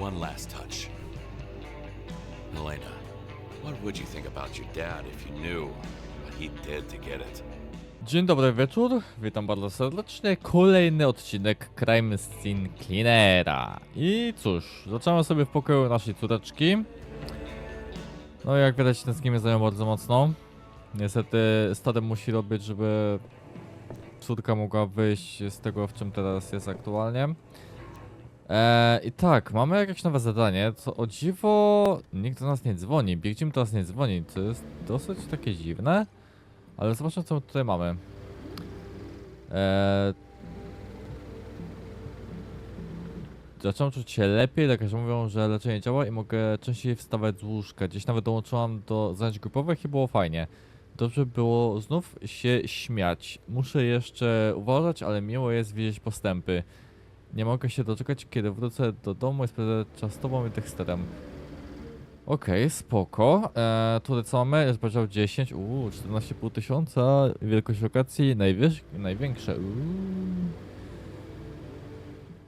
One last touch. Elena, what would you think about your dad if you knew what he did to get it? Dzień dobry wieczór, witam bardzo serdecznie. Kolejny odcinek Crime Scene Cleanera. I cóż, zaczynamy sobie w pokoju naszej córeczki. No jak widać tęsknimy za nią bardzo mocno. Niestety stadem musi robić, żeby córka mogła wyjść z tego, w czym teraz jest aktualnie. Eee, I tak, mamy jakieś nowe zadanie, co o dziwo nikt do nas nie dzwoni. Big Jim do nas nie dzwoni, co jest dosyć takie dziwne. Ale zobaczmy co tutaj mamy. Eee... Zacząłem czuć się lepiej, lekarze mówią, że leczenie działa i mogę częściej wstawać z łóżka. Gdzieś nawet dołączyłam do zajęć grupowych i było fajnie. Dobrze było znów się śmiać. Muszę jeszcze uważać, ale miło jest widzieć postępy. Nie mogę się doczekać, kiedy wrócę do domu i spędzę czas z tobą i Dexterem. Okej, spoko. Eee, tutaj co mamy? Jest poziom 10. Uuu, 14,5 tysiąca. Wielkość lokacji najwyż... największe. Uuu.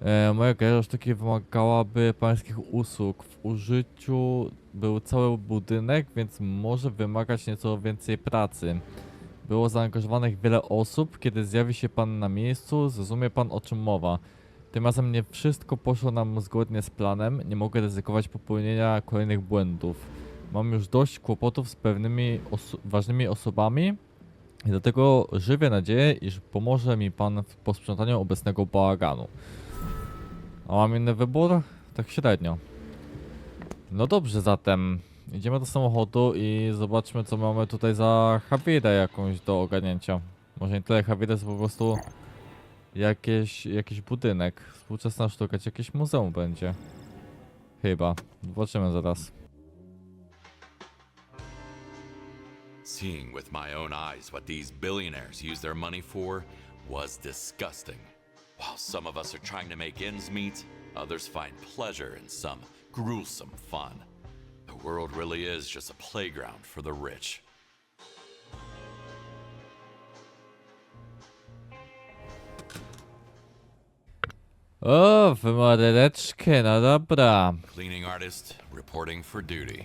Eee, moja garaż takiej wymagałaby pańskich usług. W użyciu był cały budynek, więc może wymagać nieco więcej pracy. Było zaangażowanych wiele osób. Kiedy zjawi się pan na miejscu, zrozumie pan o czym mowa. Tym razem nie wszystko poszło nam zgodnie z planem. Nie mogę ryzykować popełnienia kolejnych błędów. Mam już dość kłopotów z pewnymi oso ważnymi osobami i dlatego żywię nadzieję, iż pomoże mi pan w posprzątaniu obecnego bałaganu. A mam inny wybór? Tak średnio. No dobrze zatem. Idziemy do samochodu i zobaczmy co mamy tutaj za Hawidę jakąś do ogarnięcia. Może nie tyle Hawidę, co po prostu jakieś, jakiś budynek. Współczesna sztuka, czy jakieś muzeum będzie. Chyba. Zobaczymy zaraz. Seeing with my own eyes what these billionaires use their money for was disgusting. While some of us are trying to make ends meet, others find pleasure in some gruesome fun. The world really is just a playground for the rich. O, w mordereczkę, no dobra. Cleaning artist reporting for duty.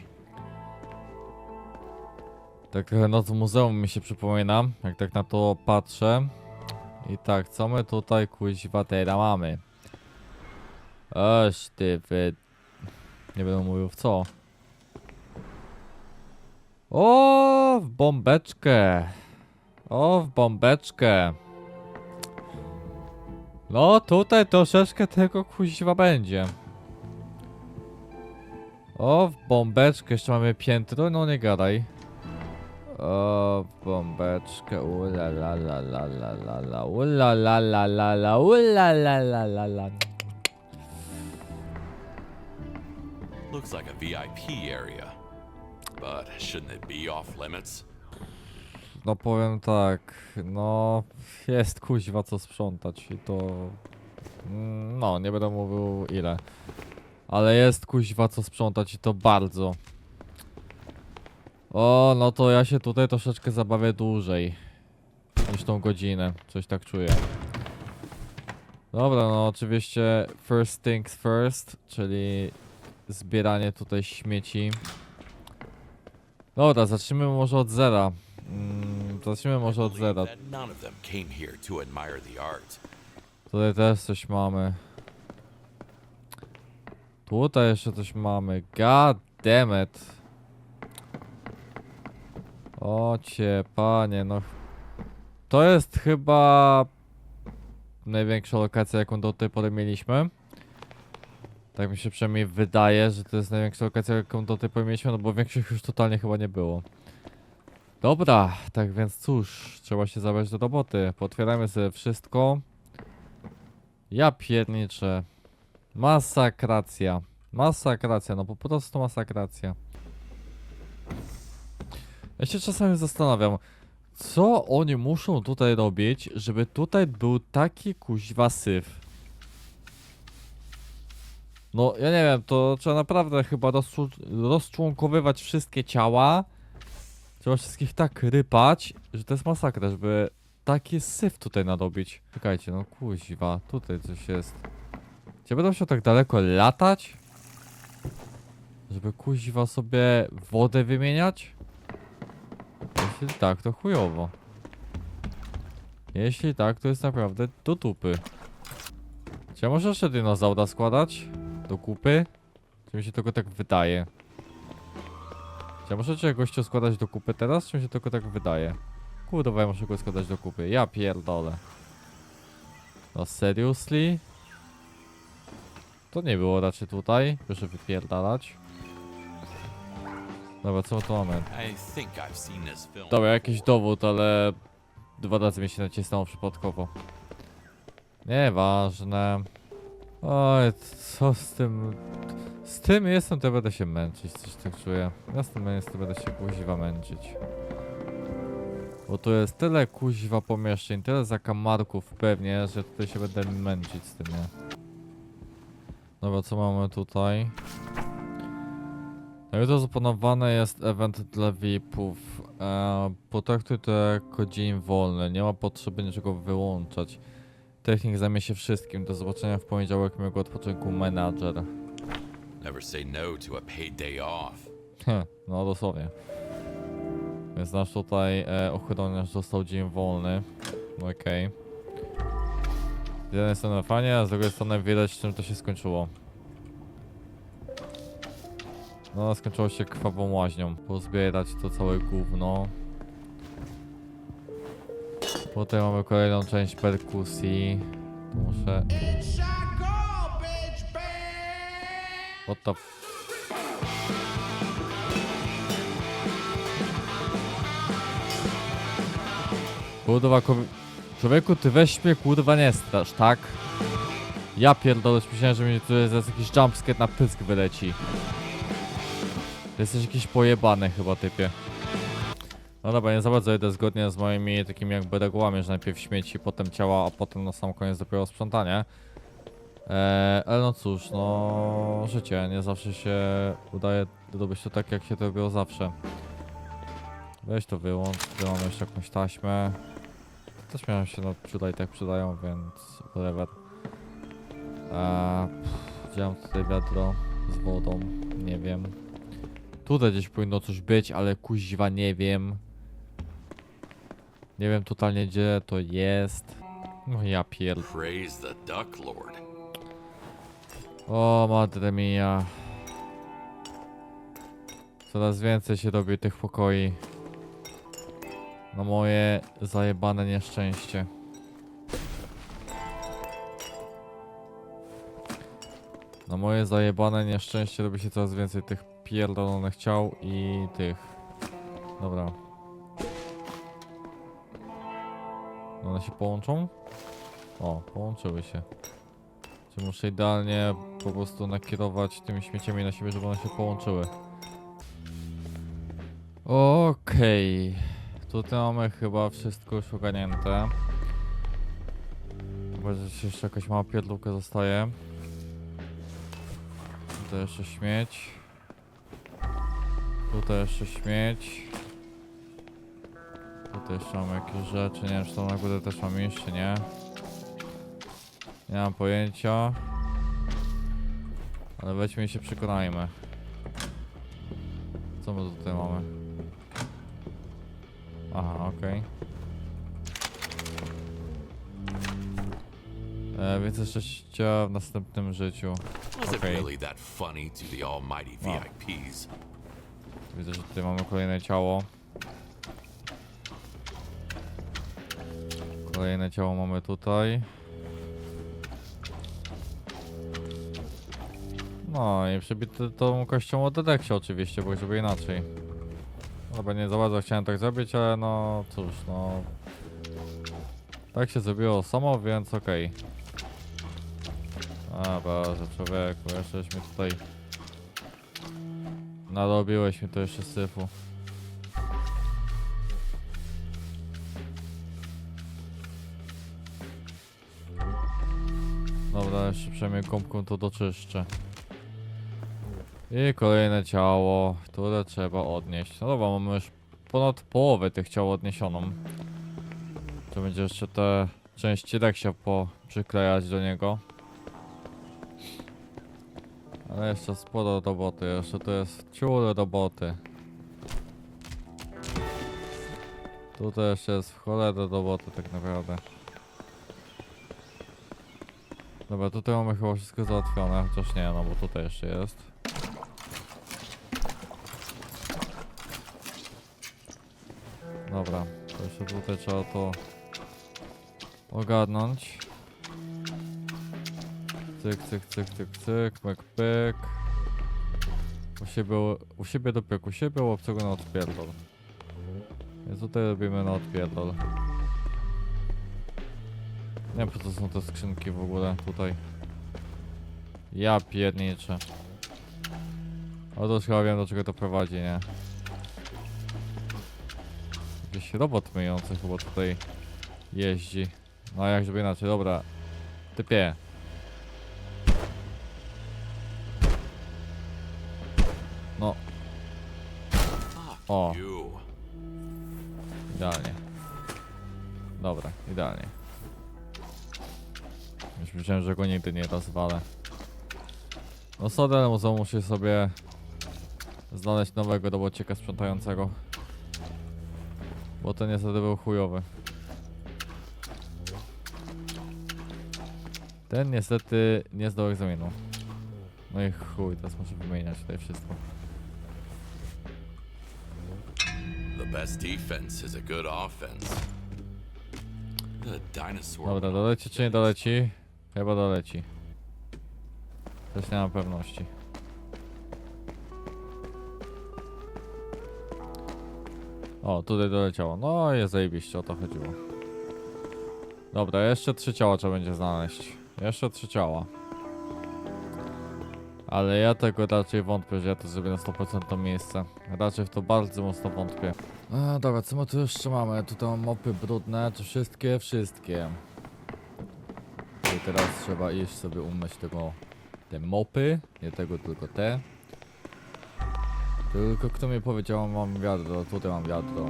Tak noc w muzeum mi się przypomina, jak tak na to patrzę. I tak, co my tutaj kuźwa teraz mamy? Oż ty wy... Nie będę mówił w co. O, w bombeczkę. O, w bombeczkę. No, tutaj troszeczkę tego kuźwa będzie. O, w bombeczkę. Jeszcze mamy piętro? No nie gadaj. O, bombeczkę, ula la la la la la la, ula la la la la, ula la la la la. Looks like a VIP area. But shouldn't it be off limits? No powiem tak, no jest kuźwa co sprzątać i to... mm, No, nie będę mówił ile. Ale jest kuźwa co sprzątać i to bardzo. O, no to ja się tutaj troszeczkę zabawię dłużej. Niż tą godzinę, coś tak czuję. Dobra, no oczywiście first things first, czyli zbieranie tutaj śmieci. Dobra, zacznijmy może od zera. Mm, zacznijmy może od zera. Tutaj też coś mamy. Tutaj jeszcze coś mamy. God damn it. O cię, panie, no. To jest chyba największa lokacja, jaką do tej pory mieliśmy. Tak mi się przynajmniej wydaje, że to jest największa lokacja, jaką do tej pory mieliśmy, no bo większych już totalnie chyba nie było. Dobra, tak więc cóż, trzeba się zabrać do roboty. Potwieramy sobie wszystko. Ja pierniczę. Masakracja. Masakracja, no po prostu masakracja. Ja się czasami zastanawiam, co oni muszą tutaj robić, żeby tutaj był taki kuźwa syf. No, ja nie wiem, to trzeba naprawdę chyba rozczłonkowywać wszystkie ciała. Trzeba wszystkich tak rypać, że to jest masakra, żeby taki syf tutaj nadobić. Czekajcie, no kuźwa, tutaj coś jest. Czy będą się tak daleko latać? Żeby kuźwa sobie wodę wymieniać? Jeśli tak, to chujowo. Jeśli tak, to jest naprawdę do tupy. Czy ja może jeszcze dinozaura składać? Do kupy? Czy mi się tylko tak wydaje? Czy ja muszę czegoś składać do kupy teraz, czy mi się tylko tak wydaje? Kurwa, ja muszę go składać do kupy. Ja pierdolę. No seriously? To nie było raczej tutaj. Proszę wypierdalać. Dobra, co tu mamy? Dobra, jakiś dowód, ale dwa razy mi się nacisnęło przypadkowo. Nieważne. Oj, co z tym... Z tym jestem, to będę się męczyć, coś tak czuję. Ja z tym jestem, będę się kuźwa męczyć. Bo tu jest tyle kuźwa pomieszczeń, tyle zakamarków pewnie, że tutaj się będę męczyć z tym, nie? Dobra, co mamy tutaj? Na jutro zaplanowany jest event dla VIP-ów. E, potraktuj to jako dzień wolny, nie ma potrzeby niczego wyłączać. Technik zajmie się wszystkim. Do zobaczenia w poniedziałek miłego odpoczynku menadżer. Never say no to a paid day off. Heh, no dosłownie. Więc nasz tutaj e, ochroniarz dostał dzień wolny. Okej. Z jednej strony fajnie, a z drugiej strony widać czym to się skończyło. No, skończyło się krwawą łaźnią. Pozbierać to całe gówno. Potem mamy kolejną część perkusji. Tu muszę... What the f... Kobi- człowieku, ty weź mnie, kurwa, nie strasz, tak? Ja pierdolę, myślałem, że mi tu jest jakiś jumpscare na pysk wyleci. Ty jesteś jakiś pojebany chyba, typie. No dobra, nie za bardzo idę zgodnie z moimi takimi jakby regułami, że najpierw śmieci, potem ciała, a potem na sam koniec dopiero sprzątanie. Eee, ale no cóż, no życie, nie zawsze się udaje robić to tak, jak się to robiło zawsze. Weź to wyłącz, tu mamy jeszcze jakąś taśmę. Też miałem się no przyda i tak przydają, więc whatever. Eee, mam tutaj wiadro z wodą? Nie wiem. Tutaj gdzieś powinno coś być, ale kuźwa nie wiem. Nie wiem totalnie gdzie to jest. No ja pierd... Praise the Duck Lord. O, madre mia. Coraz więcej się robi tych pokoi. Na moje zajebane nieszczęście. Na moje zajebane nieszczęście robi się coraz więcej tych pierdolonych ciał i tych. Dobra. One się połączą? O, połączyły się. Czy muszę idealnie po prostu nakierować tymi śmieciami na siebie, żeby one się połączyły? Okej. Tutaj mamy chyba wszystko już ogarnięte. Chyba, że jeszcze jakaś mała pierdółka zostaje. Tutaj jeszcze śmieć. Tutaj jeszcze śmieć. Jeszcze mam jakieś rzeczy. Nie wiem, czy tam na górę też mam iść, czy nie. Nie mam pojęcia. Ale weźmy i się przekonajmy. Co my tutaj mamy? Aha, okej. E, Więc jeszcze ścięcia w następnym życiu. Was it Okay. really that funny to the almighty Wow. VIPs? Widzę, że tutaj mamy kolejne ciało. Kolejne ciało mamy tutaj. No i przebity tą kością o dedeksie oczywiście, bo żeby inaczej. Bo nie za bardzo chciałem tak zrobić, ale no cóż, no... Tak się zrobiło samo, więc okej. A Boże, człowieku, jeszcze mi tutaj... Narobiłeś mi to jeszcze syfu. Dobra, jeszcze przynajmniej gąbką to doczyszczę. I kolejne ciało, które trzeba odnieść. No dobra, mamy już ponad połowę tych ciał odniesioną. To będzie jeszcze te części reksia po przyklejać do niego. Ale jeszcze sporo roboty, jeszcze to jest ciul roboty. Tutaj jeszcze jest w cholerę roboty tak naprawdę. Dobra, tutaj mamy chyba wszystko załatwione, chociaż nie, no bo tutaj jeszcze jest. Dobra, to jeszcze tutaj trzeba to ogarnąć. Cyk, cyk, cyk, cyk, cyk, pyk, pyk. U siebie, u siebie do pyk, u siebie u obcego na odpierdol. Więc tutaj robimy na odpierdol. Nie wiem po co są te skrzynki w ogóle tutaj. Ja pierniczę. Już chyba wiem do czego to prowadzi, nie? Jakiś robot myjący chyba tutaj jeździ. No a jak żeby inaczej, dobra. Typie. No, O. idealnie. Dobra, idealnie. Już myślałem, że go nigdy nie rozwalę. No ale muszę- muszę sobie znaleźć nowego robocieka sprzątającego. Bo ten niestety był chujowy. Ten niestety nie zdał egzaminu. No i chuj, teraz muszę wymieniać tutaj wszystko. The best defense is a good offense. Dobra, doleci czy nie doleci? Chyba doleci. Też nie mam pewności. O, tutaj doleciało. No jest zajebiście, o to chodziło. Dobra, jeszcze trzy ciała trzeba będzie znaleźć. Jeszcze trzy ciała. Ale ja tego raczej wątpię, że ja to zrobię na 100% to miejsce. Raczej w to bardzo mocno wątpię. A, dobra, co my tu jeszcze mamy? Tutaj mam mopy brudne, to wszystkie, wszystkie. Teraz trzeba iść sobie umyć tego, te mopy, nie tego, tylko te. Tylko kto mi powiedział, mam wiadro, tutaj mam wiadro.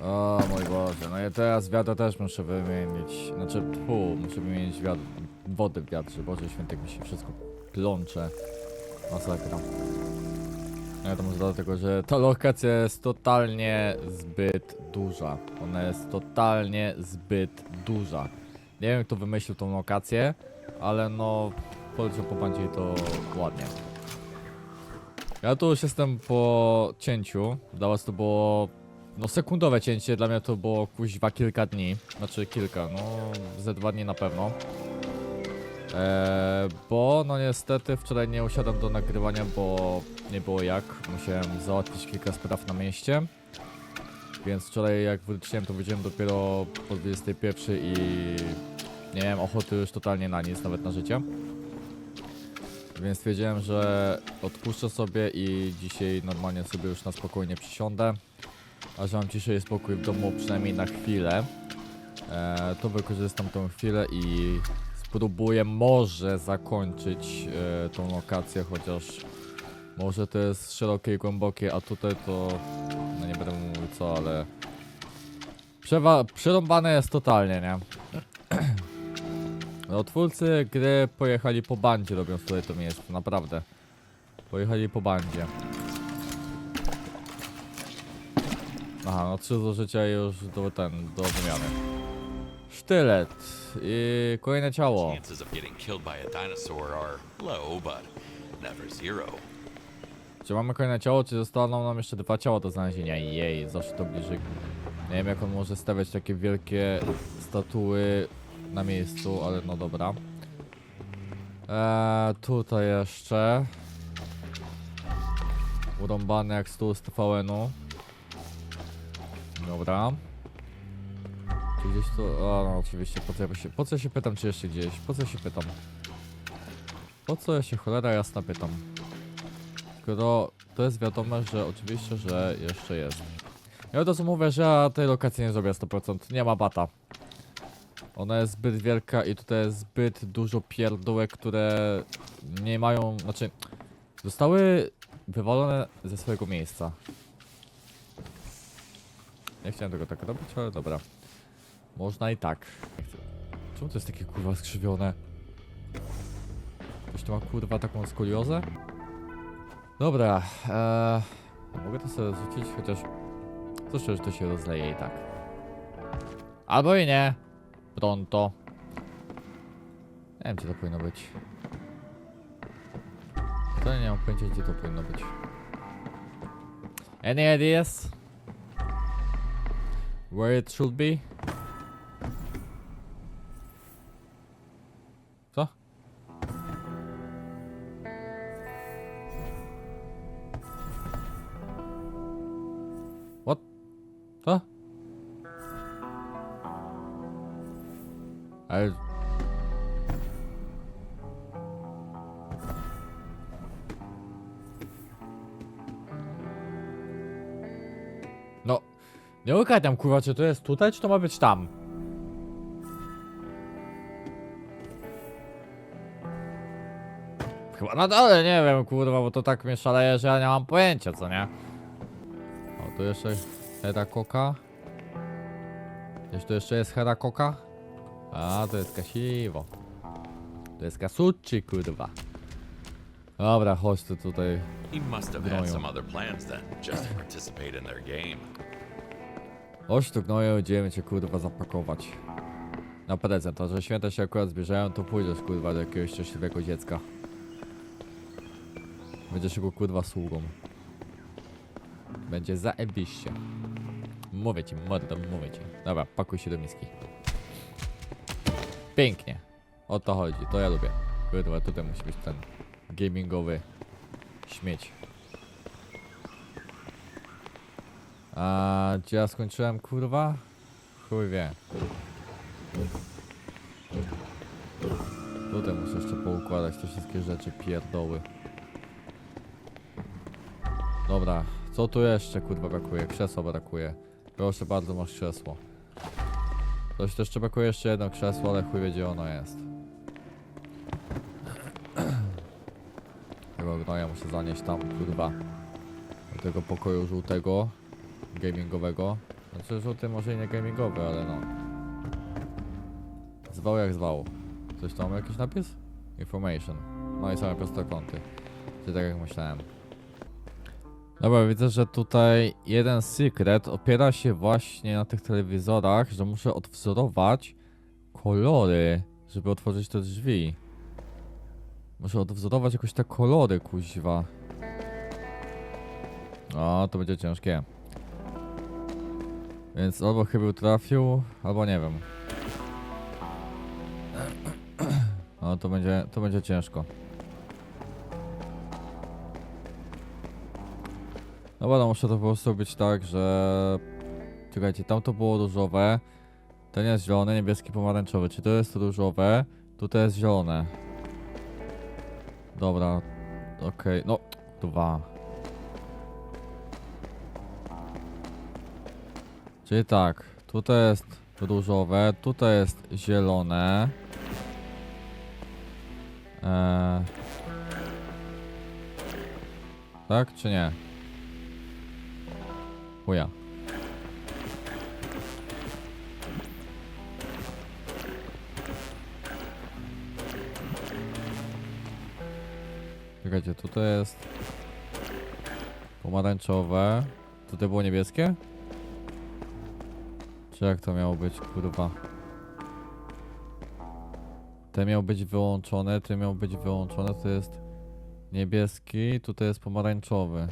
O mój Boże, no i teraz wiadro też muszę wymienić. Znaczy, tu muszę wymienić wiadro, wodę w wiadrze. Boże święty, jak mi się wszystko plącze. Masakra. To może dlatego, że ta lokacja jest totalnie zbyt duża. Ona jest totalnie zbyt duża. Nie wiem kto wymyślił tą lokację, ale no poleciał po to ładnie. Ja tu już jestem po cięciu. Dla was to było no sekundowe cięcie, dla mnie to było kuźwa kilka dni. Znaczy kilka, no ze dwa dni na pewno. Eee, bo no niestety wczoraj nie usiadłem do nagrywania, bo nie było jak. Musiałem załatwić kilka spraw na mieście. Więc wczoraj jak wróciłem to wróciłem dopiero po 21 i nie miałem ochoty już totalnie na nic, nawet na życie. Więc stwierdziłem, że odpuszczę sobie i dzisiaj normalnie sobie już na spokojnie przysiądę. A że mam ciszę i spokój w domu przynajmniej na chwilę, e, to wykorzystam tą chwilę i spróbuję może zakończyć e, tą lokację, chociaż może to jest szerokie i głębokie, a tutaj to no nie będę mówił co, ale Przewa przerąbane jest totalnie, nie? No twórcy gry pojechali po bandzie robiąc tutaj to miejsce, naprawdę. Pojechali po bandzie. Aha, no trzy zużycia już do ten, do wymiany. Sztylet i kolejne ciało. Chances of getting killed by a dinosaur are low, but never zero. Czy mamy kolejne ciało, czy zostaną nam jeszcze dwa ciała do znalezienia? Jej, zawsze to bliżej. Nie wiem jak on może stawiać takie wielkie statuły na miejscu, ale no dobra. Eee, tutaj jeszcze. Urąbany jak stół z TVN-u. Dobra. Czy gdzieś tu... O, no oczywiście, po co, ja się, po co się pytam, czy jeszcze gdzieś? Po co ja się pytam? Po co ja się cholera jasna pytam? Skoro to jest wiadome, że oczywiście, że jeszcze jest. Ja od razu mówię, że ja tej lokacji nie zrobię 100%, nie ma bata. Ona jest zbyt wielka i tutaj jest zbyt dużo pierdółek, które nie mają, znaczy zostały wywalone ze swojego miejsca. Nie chciałem tego tak robić, ale dobra. Można i tak. Czemu to jest takie kurwa skrzywione? Ktoś tu ma kurwa taką skoliozę? Dobra, eee, mogę to sobie rzucić, chociaż słyszę, że to się rozleje i tak. Albo i nie. Pronto. Nie wiem, gdzie to powinno być. To nie mam pojęcia, gdzie to powinno być. Any ideas? Where it should be? Co? Ale... No, nie ukradam kurwa, czy to jest tutaj, czy to ma być tam? Chyba na dole, nie wiem, kurwa, bo to tak mnie szaleje, że ja nie mam pojęcia, co nie? O, tu jeszcze Hera Koka. Gdzieś tu jeszcze jest Hera Koka? A, to jest Kasiwo. To jest Kasuchi, kurwa. Dobra, chodź tu tutaj. He must have had some other plans then, just to participate in their game. Chodź tu gnoju, idziemy cię kurwa zapakować. Na prezent, a że święta się akurat zbliżają, to pójdziesz kurwa do jakiegoś szczęśliwego dziecka. Będziesz jego kurwa sługą. Będzie zaebiście. Mówię ci, mordo, mówię ci. Dobra, pakuj się do miski. Pięknie. O to chodzi, to ja lubię. Kurwa, tutaj musi być ten gamingowy śmieć. A gdzie ja skończyłem, kurwa? Chuj wie. Tutaj muszę jeszcze poukładać te wszystkie rzeczy, pierdoły. Dobra, co tu jeszcze, kurwa, brakuje? Krzesło brakuje. Proszę bardzo, masz krzesło. Coś też jeszcze brakuje jeszcze jedno krzesło, ale chuj wie, gdzie ono jest. Tego gnoja muszę zanieść tam, kurwa. Do tego pokoju żółtego gamingowego. Znaczy żółty może i nie gamingowy, ale no. Zwał jak zwał. Coś tam jakiś napis? Information. No i same prostokąty. Czyli tak jak myślałem. Dobra, widzę, że tutaj jeden secret opiera się właśnie na tych telewizorach, że muszę odwzorować kolory, żeby otworzyć te drzwi. Muszę odwzorować jakoś te kolory, kuźwa. O, to będzie ciężkie. Więc albo chyba trafił, albo nie wiem. No to będzie, to będzie ciężko. No muszę to po prostu robić tak, że... Czekajcie, tam to było różowe. Ten jest zielony, niebieski, pomarańczowy. Czy to jest różowe? Tutaj jest zielone. Dobra, okej, no, dwa. Czyli tak, tutaj jest różowe, tutaj jest zielone. Eee... Tak czy nie? Chuja. Czekajcie, tutaj jest pomarańczowe. Tutaj było niebieskie? Czy jak to miało być, kurwa? Te miał być wyłączone, te miał być wyłączone, to jest niebieski, tutaj jest pomarańczowy.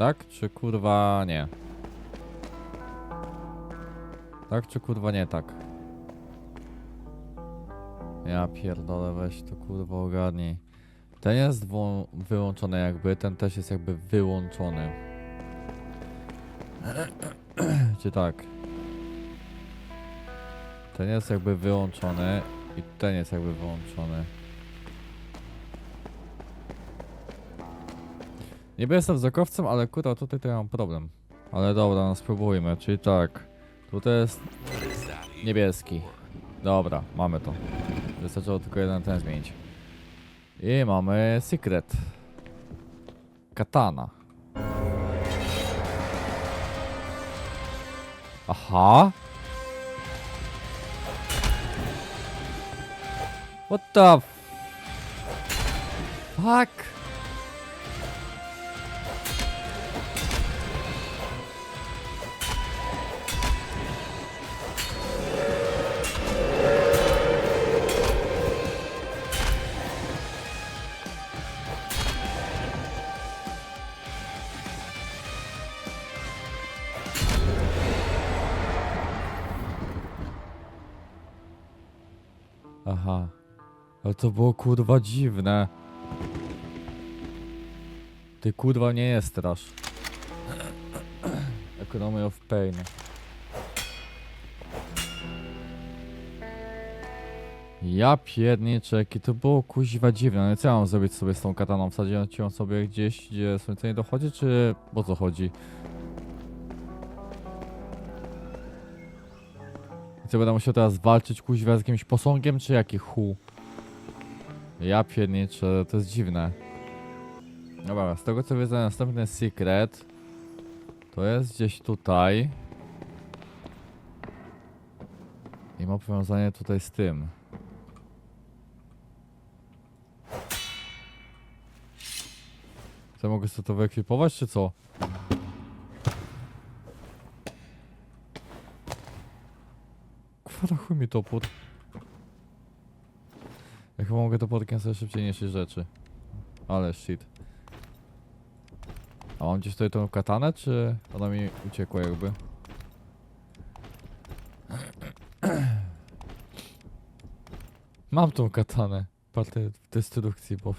Tak czy kurwa nie? Tak czy kurwa nie tak? Ja pierdolę, weź to kurwa ogarnij. Ten jest wyłączony jakby, ten też jest jakby wyłączony. Czy tak? Ten jest jakby wyłączony i ten jest jakby wyłączony. Niby jestem wzrokowcem, ale kurwa tutaj to ja mam problem. Ale dobra, no spróbujmy, czyli tak. Tutaj jest niebieski. Dobra, mamy to. Wystarczyło tylko jeden ten zmienić. I mamy secret. Katana. Aha. What the fuck? Aha. Ale to było kurwa dziwne. Ty kurwa nie jest strasz. Economy of pain. Ja pierniczę, jakie to było kuźwa dziwne. Ale co ja mam zrobić sobie z tą kataną? Wsadzić ją sobie gdzieś, gdzie słońce nie dochodzi, czy o co chodzi? Co będę musiał teraz walczyć kuźwa z jakimś posągiem, czy jaki hu? Ja pierniczę, to jest dziwne. Dobra, z tego co widzę, następny secret to jest gdzieś tutaj. I ma powiązanie tutaj z tym. Co mogę sobie to wyekwipować, czy co? Kwara chuj mi topór. Ja chyba mogę to podkiem sobie szybciej niż rzeczy. Ale shit. A mam gdzieś tutaj tą katanę, czy ona mi uciekła jakby? Mam tą katanę. Partę w destrukcji, boże.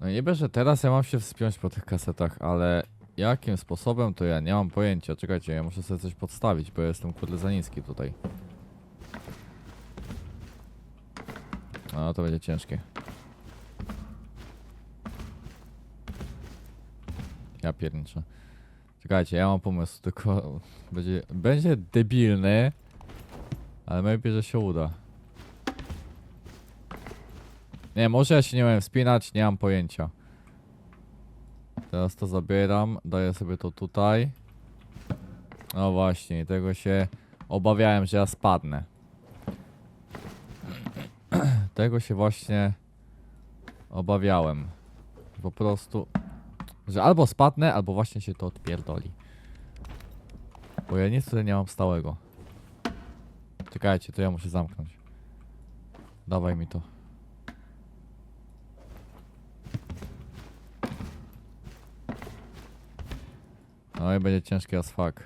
No niby, że teraz ja mam się wspiąć po tych kasetach, ale jakim sposobem to ja nie mam pojęcia. Czekajcie, ja muszę sobie coś podstawić, bo ja jestem kurde za niski tutaj. No to będzie ciężkie. Ja pierniczę. Czekajcie, ja mam pomysł, tylko będzie, będzie debilny, ale maybe, że się uda. Nie, może ja się nie umiem wspinać, nie mam pojęcia. Teraz to zabieram, daję sobie to tutaj. No właśnie, tego się obawiałem, że ja spadnę. Tego się właśnie obawiałem. Po prostu, że albo spadnę, albo właśnie się to odpierdoli. Bo ja nic tutaj nie mam stałego. Czekajcie, to ja muszę zamknąć. Dawaj mi to. No i będzie ciężkie as fuck.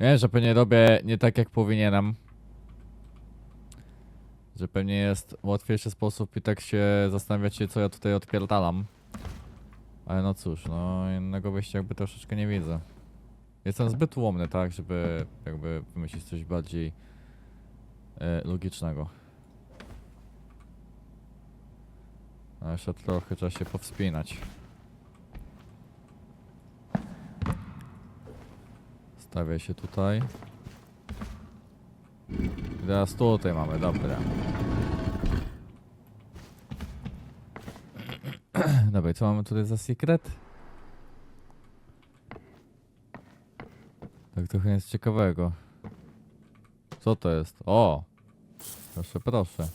Wiem, że pewnie robię nie tak jak powinienem. Że pewnie jest łatwiejszy sposób i tak się zastanawiać się co ja tutaj odpierdalam. Ale no cóż, no innego wyjścia jakby troszeczkę nie widzę. Jestem zbyt ułomny, tak, żeby jakby wymyślić coś bardziej e, logicznego. A jeszcze trochę trzeba się powspinać. Stawię się tutaj. Teraz tutaj mamy, dobra. Dobra, co mamy tutaj za secret? Tak trochę nic ciekawego. Co to jest? O! Proszę, proszę.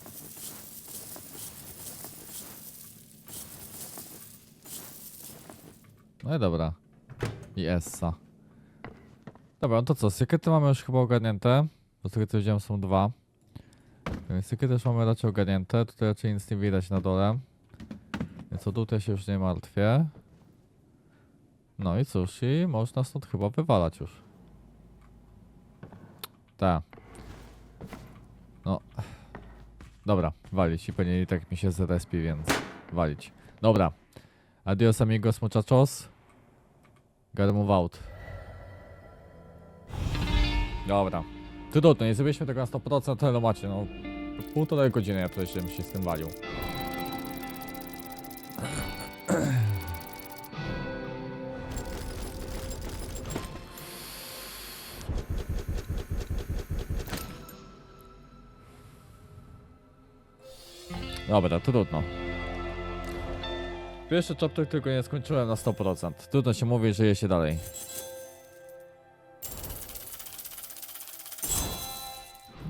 No i dobra. I Essa. Dobra, no to co? Sekrety mamy już chyba ogarnięte. Bo z tego co widziałem są dwa. Więc sekrety już mamy raczej ogarnięte. Tutaj raczej nic nie widać na dole. Więc o tutaj się już nie martwię. No i cóż, i można stąd chyba wywalać już. Tak. No. Dobra, walić. I pewnie i tak mi się zrespi, więc walić. Dobra. Adios amigos muchachos. Gotta move out. Dobra. Trudno, nie zrobiliśmy tego na 100%, ale macie, no... Półtorej godziny ja tutaj się z tym walił. Dobra, trudno. Pierwszy chapter tylko nie skończyłem na 100%. Trudno się mówi, że je się dalej.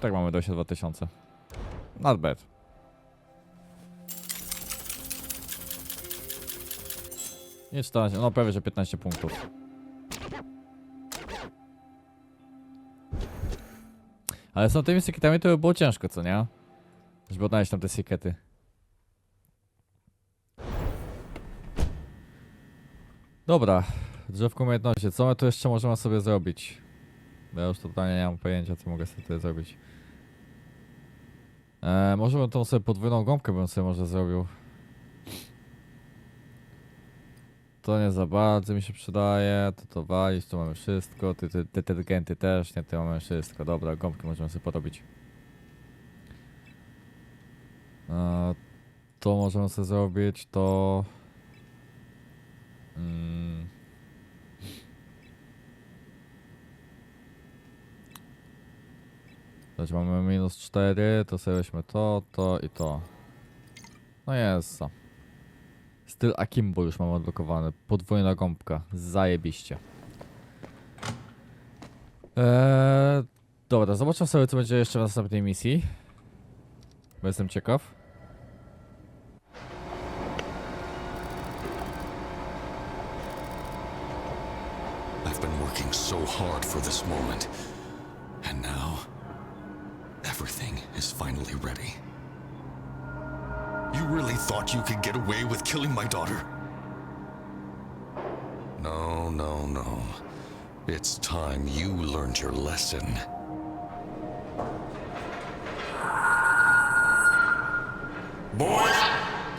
Tak mamy 22 tysiące. Not bad. Nie 14, no prawie że 15 punktów. Ale z tymi sekretami to by było ciężko, co nie? Żeby odnaleźć tam te sekrety. Dobra, drzewko umiejętności. Co my tu jeszcze możemy sobie zrobić? Ja już totalnie nie mam pojęcia, co mogę sobie tutaj zrobić. Eee, może bym tą sobie podwójną gąbkę bym sobie może zrobił. To nie za bardzo mi się przydaje, to to walić, tu mamy wszystko, te, te, te detergenty też, nie, tu mamy wszystko, dobra, gąbkę możemy sobie porobić. Eee, to możemy sobie zrobić, to... Mm. Znaczy mamy minus 4, to sobie weźmy to, to i to. No jest co. Styl Akimbo już mam odblokowany. Podwójna gąbka. Zajebiście. Eee, dobra, zobaczmy sobie co będzie jeszcze w następnej misji. Bo jestem ciekaw. I've been working so hard for this moment. Is finally ready. You really thought you could get away with killing my daughter? No, no, no. It's time you learned your lesson. Boys,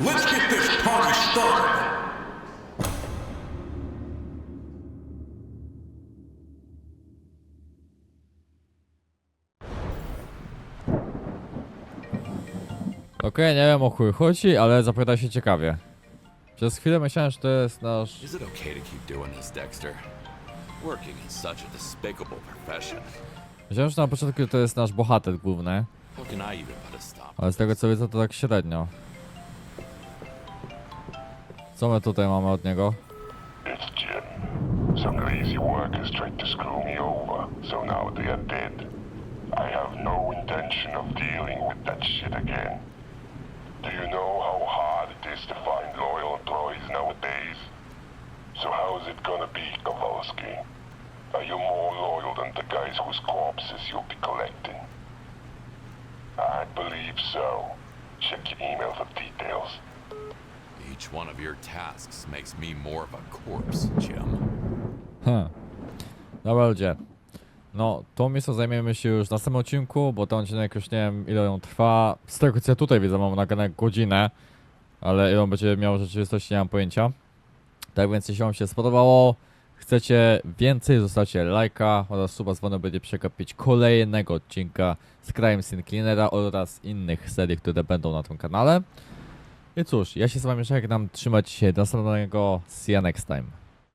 let's get this party started. Okej, nie wiem o chuj chodzi, ale zapowiada się ciekawie. Przez chwilę myślałem, że to jest nasz... Is it okay to keep doing this, Dexter? Working in such a despicable profession. Myślałem, że na początku to jest nasz bohater główny, How can I even put a stop? ale z tego co widzę to tak średnio. Co my tutaj mamy od niego? It's Jim. Some lazy workers tried to screw me over, so now they are dead. I have no intention of dealing with that shit again. Do you know how hard it is to find loyal employees nowadays? So how's it gonna be, Kowalski? Are you more loyal than the guys whose corpses you'll be collecting? I believe so. Check your email for details. Each one of your tasks makes me more of a corpse, Jim. Huh. Hm. Dobra ludzie. No, tą misją zajmiemy się już w następnym odcinku, bo ten odcinek już nie wiem ile on trwa. Z tego co ja tutaj widzę mam nagrane godzinę, ale ile on będzie miał rzeczywistości nie mam pojęcia. Tak więc jeśli wam się spodobało, chcecie więcej, zostawcie lajka oraz suba dzwonu będzie przegapić kolejnego odcinka z Crime Scene Cleanera oraz innych serii, które będą na tym kanale. I cóż, ja się z wami żegnam, trzymajcie się do następnego, see you next time.